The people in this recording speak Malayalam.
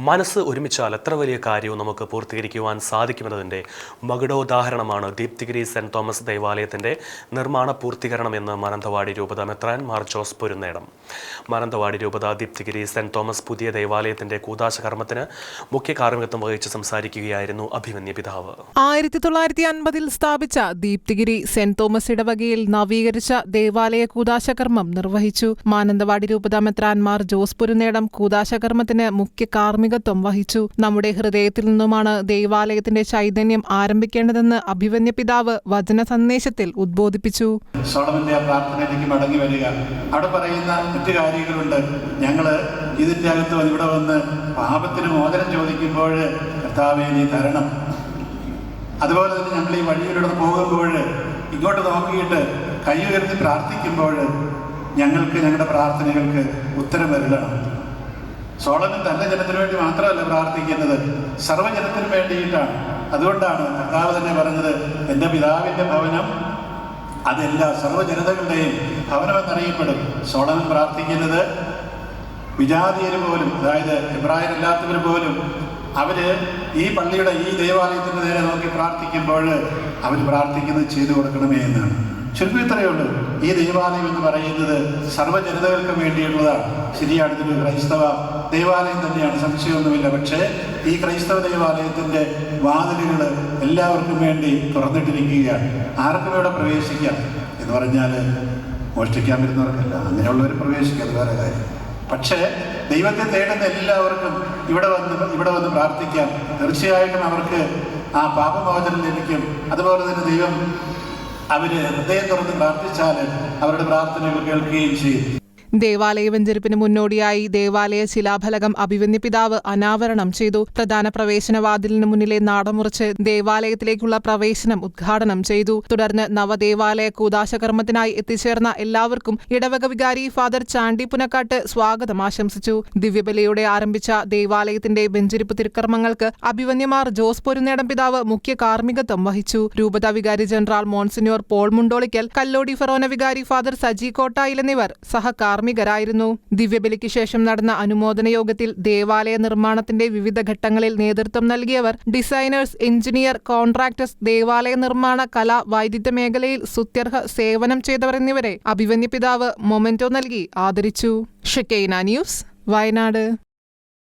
മനസ്സ് ഒരുമിച്ചാൽ എത്ര വലിയ കാര്യവും നമുക്ക് പൂർത്തീകരിക്കുവാൻ സാധിക്കുമെന്നതിന്റെ മകുടോദാഹരണമാണ് ദീപ്തിഗിരി സെന്റ് തോമസ് ദേവാലയത്തിന്റെ നിർമ്മാണ പൂർത്തീകരണം എന്ന് മാനന്തവാടി രൂപത മെത്രാൻ മാർ ജോസ് പൊരുന്നേടം. മാനന്തവാടി രൂപത ദീപ്തിഗിരി സെന്റ് തോമസ് പുതിയ ദേവാലയത്തിന്റെ കൂതാശ കർമ്മത്തിന് മുഖ്യ കാർമ്മികത്വം വഹിച്ച് സംസാരിക്കുകയായിരുന്നു അഭിമന്യ പിതാവ്. ആയിരത്തി തൊള്ളായിരത്തി അൻപതിൽ സ്ഥാപിച്ച ദീപ്തിഗിരി സെന്റ് തോമസ് ഇടവകയിൽ നവീകരിച്ച ദേവാലയ കൂതാശകർമ്മം നിർവഹിച്ചു. മാനന്തവാടി രൂപത മെത്രാൻമാർ ജോസ് പുരുനേടം കൂതാശകർമ്മത്തിന് മുഖ്യ കാർമ്മികത്വം വഹിച്ചു. നമ്മുടെ ഹൃദയത്തിൽ നിന്നുമാണ് ദൈവാലയത്തിന്റെ ചൈതന്യം ആരംഭിക്കേണ്ടതെന്ന് അഭിവന്യ പിതാവ് വചന സന്ദേശത്തിൽ ഉദ്ബോധിപ്പിച്ചു. മടങ്ങി വരിക. അവിടെ പറയുന്ന മറ്റു കാര്യങ്ങളുണ്ട്. ഞങ്ങൾ ഇതിന്റെ അകത്ത് ഇവിടെ വന്ന് പാപത്തിന് മോചനം ചോദിക്കുമ്പോൾ നീ തരണം. അതുപോലെ തന്നെ ഞങ്ങൾ ഈ വഴിയിലൂടെ പോകുമ്പോൾ ഇങ്ങോട്ട് നോക്കിയിട്ട് കൈ ഉയർത്തി പ്രാർത്ഥിക്കുമ്പോൾ ഞങ്ങൾക്ക് ഞങ്ങളുടെ പ്രാർത്ഥനകൾക്ക് ഉത്തരം വരികയാണ് സോളമൻ തന്റെ ജനത്തിന് വേണ്ടി മാത്രമല്ല പ്രാർത്ഥിക്കുന്നത്. സർവജനത്തിനും വേണ്ടിയിട്ടാണ്. അതുകൊണ്ടാണ് കർത്താവ് തന്നെ പറഞ്ഞത് എന്റെ പിതാവിന്റെ ഭവനം അതെല്ലാ സർവജനതകളുടെയും ഭവനമെന്നറിയപ്പെടും. സോളമൻ പ്രാർത്ഥിക്കുന്നത് വിജാതീയർ പോലും അതായത് എബ്രായരല്ലാത്തവർ പോലും അവർ ഈ പള്ളിയുടെ ഈ ദേവാലയത്തിന്റെ നേരെ നോക്കി പ്രാർത്ഥിക്കുമ്പോൾ അവർ പ്രാർത്ഥിക്കുന്നത് ചെയ്തു കൊടുക്കണമേ എന്നാണ്. ചുരുക്കം ഈ ദേവാലയം എന്ന് പറയുന്നത് സർവജനതകൾക്കും വേണ്ടിയുള്ളതാണ് ശരിയാണ് ഇതൊരു ക്രൈസ്തവ ദേവാലയം തന്നെയാണ്. സംശയമൊന്നുമില്ല. പക്ഷേ ഈ ക്രൈസ്തവ ദേവാലയത്തിന്റെ വാതിലുകൾ എല്ലാവർക്കും വേണ്ടി തുറന്നിട്ടിരിക്കുകയാണ്. ആർക്കും ഇവിടെ പ്രവേശിക്കാം എന്ന് പറഞ്ഞാൽ മോഷ്ടിക്കാൻ വരുന്നവർക്കല്ല അങ്ങനെയുള്ളവർ പ്രവേശിക്കാം അത് വേറെ കാര്യം. പക്ഷേ ദൈവത്തെ തേടുന്ന എല്ലാവർക്കും ഇവിടെ വന്ന് ഇവിടെ വന്ന് പ്രാർത്ഥിക്കാം. തീർച്ചയായിട്ടും അവർക്ക് ആ പാപമോചനം ലഭിക്കും. അതുപോലെ തന്നെ ദൈവം അവർ ഹൃദയം തുറന്ന് പ്രാർത്ഥിച്ചാൽ അവരുടെ പ്രാർത്ഥനകൾ കേൾക്കുകയും ചെയ്യും. ദേവാലയ വെഞ്ചരിപ്പിന് മുന്നോടിയായി ദേവാലയ ശിലാഫലകം അഭിവന്യ പിതാവ് അനാവരണം ചെയ്തു. പ്രധാന പ്രവേശനവാതിലിന് മുന്നിലെ നാടമുറിച്ച് ദേവാലയത്തിലേക്കുള്ള പ്രവേശനം ഉദ്ഘാടനം ചെയ്തു. തുടർന്ന് നവദേവാലയ കൂതാശകർമ്മത്തിനായി എത്തിച്ചേർന്ന എല്ലാവർക്കും ഇടവക വികാരി ഫാദർ ചാണ്ടി പുനക്കാട്ട് സ്വാഗതം ആശംസിച്ചു. ദിവ്യബലിയോടെ ആരംഭിച്ച ദേവാലയത്തിന്റെ വെഞ്ചരിപ്പ് തിരുക്കർമ്മങ്ങൾക്ക് അഭിവന്യമാർ ജോസ് പൊരുന്നേടം പിതാവ് മുഖ്യ കാർമ്മികത്വം വഹിച്ചു. രൂപത വികാരി general monsignor Paul Mundolickal Kallody forane വികാരി ഫാദർ സജി കോട്ടായിൽ എന്നിവർ സഹകാർമ്മികരായിരുന്നു ദിവ്യബലിക്ക് ശേഷം നടന്ന അനുമോദന യോഗത്തിൽ ദേവാലയ നിർമ്മാണത്തിന്റെ വിവിധ ഘട്ടങ്ങളിൽ നേതൃത്വം നൽകിയവർ ഡിസൈനേഴ്സ് എഞ്ചിനീയർ കോൺട്രാക്ടേഴ്സ് ദേവാലയ നിർമ്മാണ കല വൈദ്യുത മേഖലയിൽ സുത്യർഹ സേവനം ചെയ്തവർ എന്നിവരെ അഭിവന്യ പിതാവ് മൊമെന്റോ നൽകി ആദരിച്ചു. Shekinah news Wayanad.